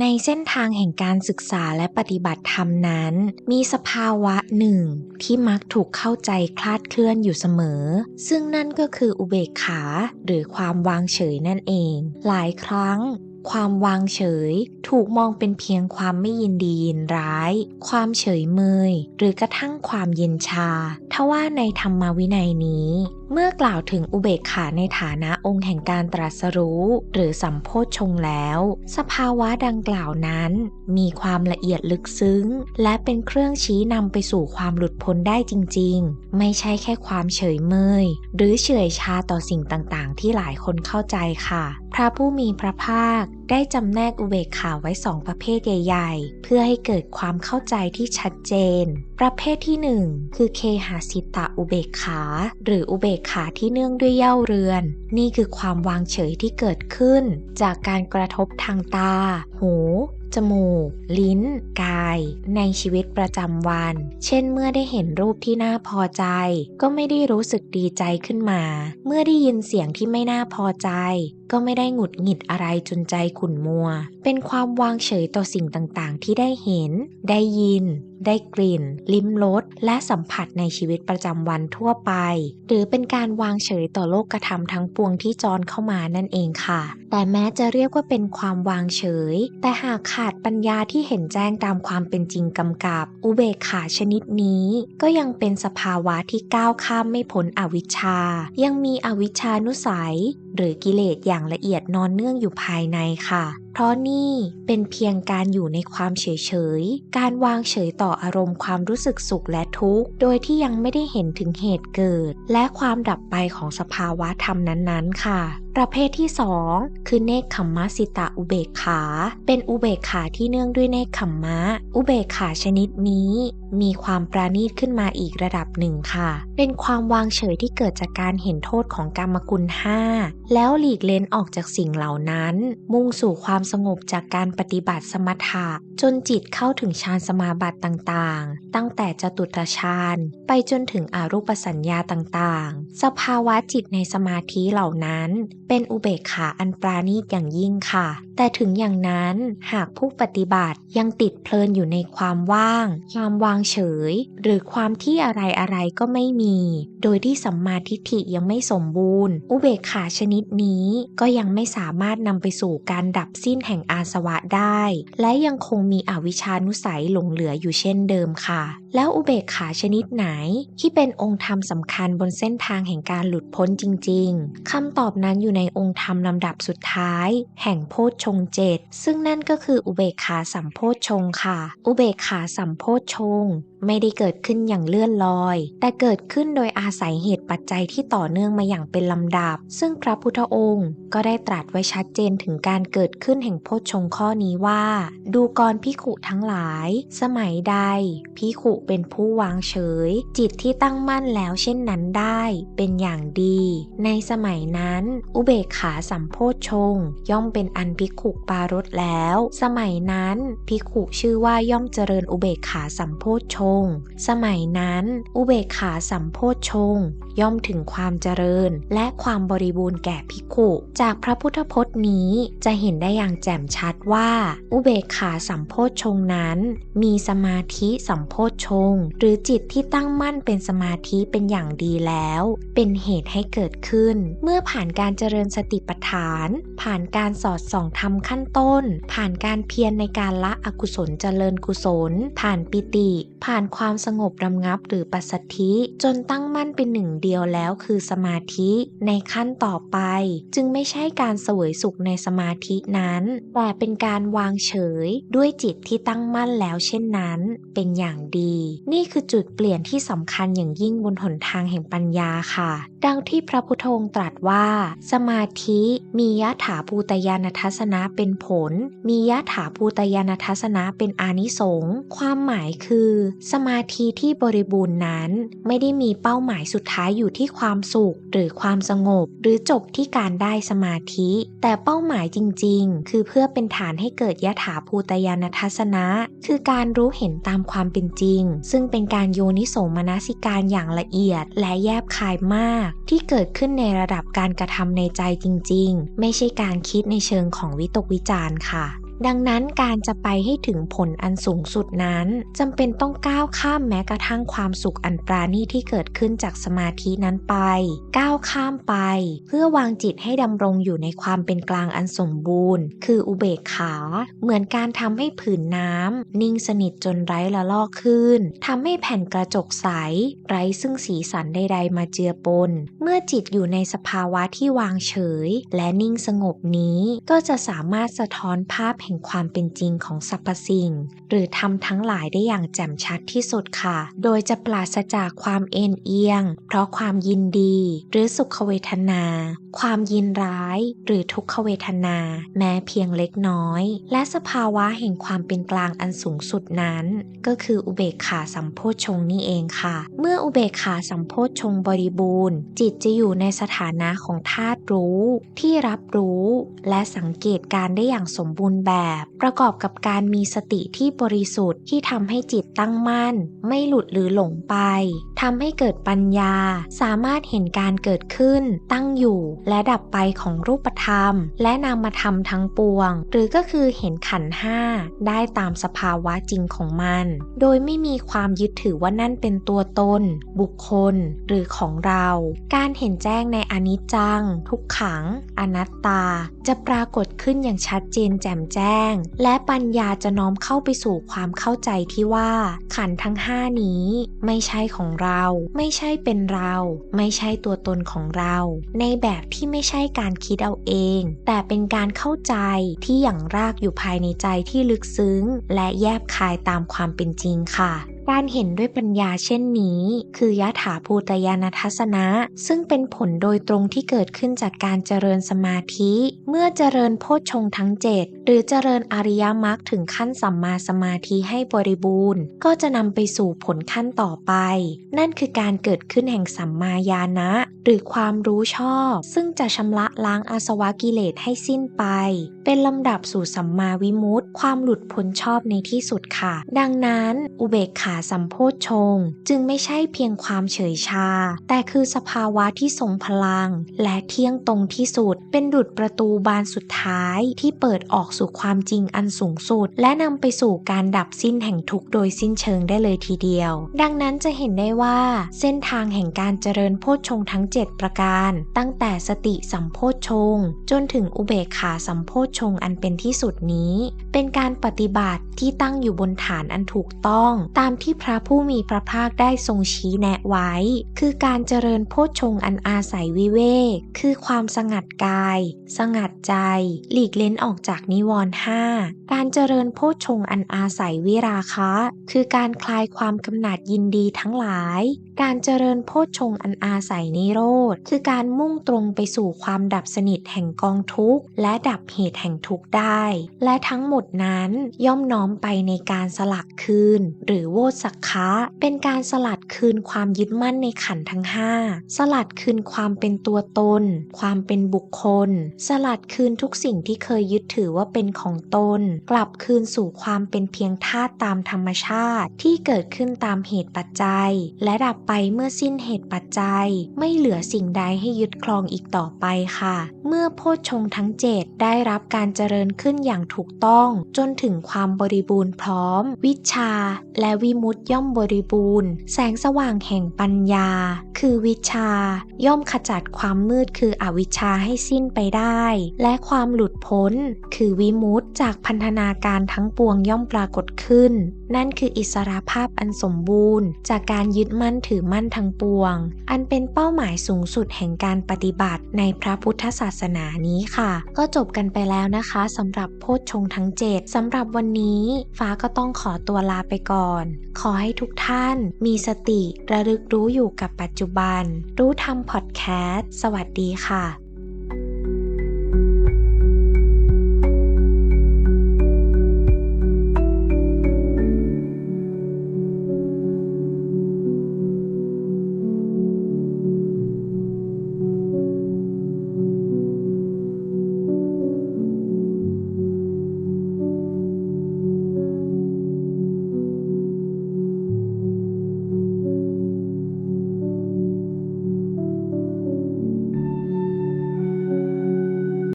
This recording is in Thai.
ในเส้นทางแห่งการศึกษาและปฏิบัติธรรมนั้น มีสภาวะหนึ่งที่มักถูกเข้าใจคลาดเคลื่อนอยู่เสมอ ซึ่งนั่นก็คืออุเบกขา หรือความวางเฉยนั่นเอง หลายครั้ง ความวางเฉย ถูกมองเป็นเพียงความไม่ยินดียินร้าย ความเฉยเมย หรือกระทั่งความเย็นชาทว่าในธรรมวินัยนี้ เมื่อกล่าวถึงอุเบกขาในฐานะองค์แห่งการตรัสรู้ หรือสัมโพชฌงแล้ว สภาวะดังกล่าวนั้น มีความละเอียดลึกซึ้ง และเป็นเครื่องชี้นำไปสู่ความหลุดพ้นได้จริง ๆ ไม่ใช่แค่ความเฉยเมย หรือเฉยชาต่อสิ่งต่างๆ ที่หลายคนเข้าใจค่ะ พระผู้มีพระภาคได้จำแนกอุเบกขาไว้สองประเภทใหญ่ ๆ เพื่อให้เกิดความเข้าใจที่ชัดเจน ประเภทที่หนึ่งคือเคหาสิตะอุเบกขา หรืออุเบกขาที่เนื่องด้วยเย่าเรือน นี่คือความวางเฉยที่เกิดขึ้น จากการกระทบทางตา หูจมูก ลิ้น กาย ในชีวิตประจำวัน เช่นเมื่อได้เห็นรูปที่น่าพอใจ ก็ไม่ได้รู้สึกดีใจขึ้นมา เมื่อได้ยินเสียงที่ไม่น่าพอใจ ก็ไม่ได้หงุดหงิดอะไรจนใจขุ่นมัว เป็นความวางเฉยต่อสิ่งต่างๆ ที่ได้เห็น ได้ยิน ได้กลิ่น ลิ้มรสและสัมผัสในชีวิตประจำวันทั่วไป หรือเป็นการวางเฉยต่อโลกกระทำทั้งปวงที่จรเข้ามานั่นเองค่ะ แต่แม้จะเรียกว่าเป็นความวางเฉย แต่หากขาดปัญญาที่เห็นแจ้งตามความเป็นจริงกำกับ อุเบกขาชนิดนี้ ก็ยังเป็นสภาวะที่ก้าวข้ามไม่พ้นอวิชชา ยังมีอวิชชานุสัย หรือกิเลสอย่างละเอียดนอนเนื่องอยู่ภายในค่ะ เพราะนี่เป็นเพียงการอยู่ในความเฉยๆการวางเฉยต่ออารมณ์ความรู้สึกสุขและทุกข์ โดยที่ยังไม่ได้เห็นถึงเหตุเกิด และความดับไปของสภาวะธรรมนั้นๆ ค่ะ ประเภทที่ 2 คือเนคขมมะสิตะอุเบกขา เป็นอุเบกขาที่เนื่องด้วยเนคขมมะ อุเบกขาชนิดนี้ มีความปราณีตขึ้นมาอีกระดับหนึ่งค่ะ เป็นความวางเฉยที่เกิดจากการเห็นโทษของกรรมกุลห้าแล้วหลีกเล้นออกจากสิ่งเหล่านั้น มุ่งสู่ความสงบจากการปฏิบัติสมถะจนจิตเข้าถึงฌานสมาบัติต่างๆ ตั้งแต่จตุตฌานไปจนถึงอรูปสัญญาต่างๆ สภาวะจิตในสมาธิเหล่านั้น เป็นอุเบกขาอันปราณีตอย่างยิ่งค่ะ แต่ถึงอย่างนั้นหากผู้ปฏิบัติยังติดเพลินอยู่ในความว่าง ความวางเฉย หรือความที่อะไรอะไรก็ไม่มี โดยที่สัมมาทิฏฐิยังไม่สมบูรณ์ อุเบกขาชนิดนี้ก็ยังไม่สามารถนำไปสู่การดับสิ้นแห่งอาสวะได้ และยังคงมีอวิชานุสัยหลงเหลืออยู่เช่นเดิมค่ะ แล้วอุเบกขาชนิดไหน ที่เป็นองค์ธรรมสำคัญบนเส้นทางแห่งการหลุดพ้นจริง ๆคำตอบนั้นอยู่ในองค์ธรรมลำดับสุดท้าย แห่งโพชฌงเจ็ดซึ่งนั่นก็คืออุเบกขาสัมโพชฌงค่ะ อุเบกขาสัมโพชฌง ไม่ได้เกิดขึ้นอย่างเลื่อนลอย แต่เกิดขึ้นโดยอาศัยเหตุปัจจัยที่ต่อเนื่องมาอย่างเป็นลำดับ ซึ่งพระพุทธองค์ก็ได้ตรัสไว้ชัดเจนถึงการเกิดขึ้นแห่งโพชฌงข้อนี้ว่า ดูกรพิขุทั้งหลาย สมัยใดพิขุเป็นผู้วางเฉย จิตที่ตั้งมั่นแล้วเช่นนั้นได้ เป็นอย่างดี ในสมัยนั้น อุเบกขาสัมโพชฌงย่อมเป็นอันพิขุปารถแล้ว สมัยนั้นพิขุชื่อว่าย่อมเจริญอุเบกขาสัมโพชฌงค์สมัยนั้น อุเบกขาสัมโพชฌงย่อมถึงความเจริญ และความบริบูรณ์แก่พิขุ จากพระพุทธพจน์นี้จะเห็นได้อย่างแจ่มชัดว่า อุเบกขาสัมโพชฌงนั้น มีสมาธิสัมโพชฌงหรือจิตที่ตั้งมั่นเป็นสมาธิเป็นอย่างดีแล้ว เป็นเหตุให้เกิดขึ้น เมื่อผ่านการเจริญสติปัฏฐาน ผ่านการสอดส่องทำขั้นต้น ผ่านการเพียรในการละอกุศลเจริญกุศล ผ่านปิติ ผ่านความสงบรำงับหรือปัสสัทธิ จนตั้งมั่นเป็นหนึ่งเดียวแล้วคือสมาธิในขั้นต่อไป จึงไม่ใช่การเสวยสุขในสมาธินั้น แต่เป็นการวางเฉยด้วยจิตที่ตั้งมั่นแล้วเช่นนั้น เป็นอย่างดี นี่คือจุดเปลี่ยนที่สำคัญอย่างยิ่งบนหนทางแห่งปัญญาค่ะ ดังที่พระพุทธองค์ตรัสว่า สมาธิมียะถาภูตยานทัศนะเป็นผล มียะถาภูตยานทัศนะเป็นอานิสงส์ความหมายคือสมาธิที่บริบูรณ์นั้น ไม่ได้มีเป้าหมายสุดท้ายอยู่ที่ความสุข หรือความสงบ หรือจบที่การได้สมาธิ แต่เป้าหมายจริง ๆ คือเพื่อเป็นฐานให้เกิดยถาภูตยานทัศนะ คือการรู้เห็นตามความเป็นจริง ซึ่งเป็นการโยนิโสมนสิการอย่างละเอียด และแยบคายมาก ที่เกิดขึ้นในระดับการกระทำในใจจริง ๆ ไม่ใช่การคิดในเชิงของวิตกวิจารณ์ค่ะ ดังนั้นการจะไปให้ถึงผลอันสูงสุดนั้นจำเป็นต้องก้าวข้ามแม้กระทั่งความสุขอันปราณีที่เกิดขึ้นจากสมาธินั้นไป ก้าวข้ามไป เพื่อวางจิตให้ดำรงอยู่ในความเป็นกลางอันสมบูรณ์ คืออุเบกขา เหมือนการทำให้ผืนน้ำนิ่งสนิทจนไร้ละลอกขึ้นทำให้แผ่นกระจกใส ไร้ซึ่งสีสันใดๆมาเจือปน เมื่อจิตอยู่ในสภาวะที่วางเฉย และนิ่งสงบนี้ก็จะสามารถสะท้อนภาพแห่งความเป็นจริงของสรรพสิ่ง หรือทำทั้งหลายได้อย่างแจ่มชัดที่สุดค่ะ โดยจะปราศจากความเอ็นเอียง เพราะความยินดี หรือสุขเวทนา ความยินร้าย หรือทุกขเวทนา แม้เพียงเล็กน้อย และสภาวะแห่งความเป็นกลางอันสูงสุดนั้น ก็คืออุเบกขาสัมโพชฌงนี่เองค่ะ เมื่ออุเบกขาสัมโพชฌงบริบูรณ์ จิตจะอยู่ในสถานะของธาตุรู้ ที่รับรู้ และสังเกตการได้อย่างสมบูรณ์แบบประกอบกับการมีสติที่บริสุทธิ์ที่ทำให้จิตตั้งมั่น ไม่หลุดหรือหลงไปทำให้เกิดปัญญา สามารถเห็นการเกิดขึ้น ตั้งอยู่ และดับไปของรูปธรรม และนามธรรมทั้งปวง หรือก็คือเห็นขันห้าได้ตามสภาวะจริงของมัน โดยไม่มีความยึดถือว่านั่นเป็นตัวตน บุคคล หรือของเรา การเห็นแจ้งในอนิจจัง ทุกขัง อนัตตา จะปรากฏขึ้นอย่างชัดเจนแจ่มแจ้งและปัญญาจะน้อมเข้าไปสู่ความเข้าใจที่ว่า ขันทั้งห้านี้ ไม่ใช่ของเรา ไม่ใช่เป็นเรา ไม่ใช่ตัวตนของเรา ในแบบที่ไม่ใช่การคิดเอาเอง แต่เป็นการเข้าใจที่อย่างรากอยู่ภายในใจที่ลึกซึ้ง และแยบคายตามความเป็นจริงค่ะ การเห็นด้วยปัญญาเช่นนี้ คือยะถาภูตยานทัศนะ ซึ่งเป็นผลโดยตรงที่เกิดขึ้นจากการเจริญสมาธิ เมื่อเจริญโพชฌงทั้ง 7 หรือเจริญอริยมรรคถึงขั้นสัมมาสมาธิให้บริบูรณ์ ก็จะนำไปสู่ผลขั้นต่อไป นั่นคือการเกิดขึ้นแห่งสัมมาญาณะ หรือความรู้ชอบ ซึ่งจะชำระล้างอาสวะกิเลสให้สิ้นไป เป็นลำดับสู่สัมมาวิมุตติ ความหลุดพ้นชอบในที่สุดค่ะ ดังนั้น อุเบกขาสัมโพชฌงค์จึงไม่ใช่เพียงความเฉยชา แต่คือสภาวะที่ทรงพลัง และเที่ยงตรงที่สุด เป็นดุจประตูบานสุดท้ายที่เปิดออกสู่ความจริงอันสูงสุด และนำไปสู่การดับสิ้นแห่งทุกข์โดยสิ้นเชิงได้เลยทีเดียว ดังนั้นจะเห็นได้ว่า เส้นทางแห่งการเจริญโพชฌงทั้ง 7 ประการ ตั้งแต่สติสัมโพชฌงจนถึงอุเบกขาสัมโพชฌงอันเป็นที่สุดนี้ เป็นการปฏิบัติที่ตั้งอยู่บนฐานอันถูกต้องตามที่พระผู้มีพระภาคได้ทรงชี้แนะไว้ คือการเจริญโพชฌงค์อันอาศัยวิเวก คือความสงัดกาย สงัดใจ หลีกเล้นออกจากนิวรณ์ห้าการเจริญโพชฌงค์อันอาศัยวิราคะ คือการคลายความกำหนัดยินดีทั้งหลาย การเจริญโพชฌงค์อันอาศัยนิโรธ คือการมุ่งตรงไปสู่ความดับสนิทแห่งกองทุกข์ และดับเหตุแห่งทุกข์ได้ และทั้งหมดนั้นย่อมน้อมไปในการสลักคืน หรือโวสักคะเป็นการสลัดคืนความยึดมั่นในขันทั้งห้าสลัดคืนความเป็นตัวตน ความเป็นบุคคล สลัดคืนทุกสิ่งที่เคยยึดถือว่าเป็นของตน กลับคืนสู่ความเป็นเพียงธาตุตามธรรมชาติที่เกิดขึ้นตามเหตุปัจจัย และดับไปเมื่อสิ้นเหตุปัจจัย ไม่เหลือสิ่งใดให้ยึดครองอีกต่อไปค่ะ เมื่อโพชฌงทั้ง 7 ได้รับการเจริญขึ้นอย่างถูกต้อง จนถึงความบริบูรณ์พร้อม วิชาและวิมุตติย่อมบริบูรณ์ แสงสว่างแห่งปัญญา คือวิชา ย่อมขจัดความมืดคืออวิชชาให้สิ้นไปได้ และความหลุดพ้น คือวิมุติจากพันธนาการทั้งปวงย่อมปรากฏขึ้น นั่นคืออิสราภาพอันสมบูรณ์ จากการยึดมั่นถือมั่นทั้งปวง อันเป็นเป้าหมายสูงสุดแห่งการปฏิบัติในพระพุทธศาสนานี้ค่ะ ก็จบกันไปแล้วนะคะสำหรับโพชฌงทั้ง 7สำหรับวันนี้ฟ้าก็ต้องขอตัวลาไปก่อนขอให้ทุกท่านมีสติระลึกรู้อยู่กับปัจจุบัน รู้ทำพอดแคสต์ สวัสดีค่ะ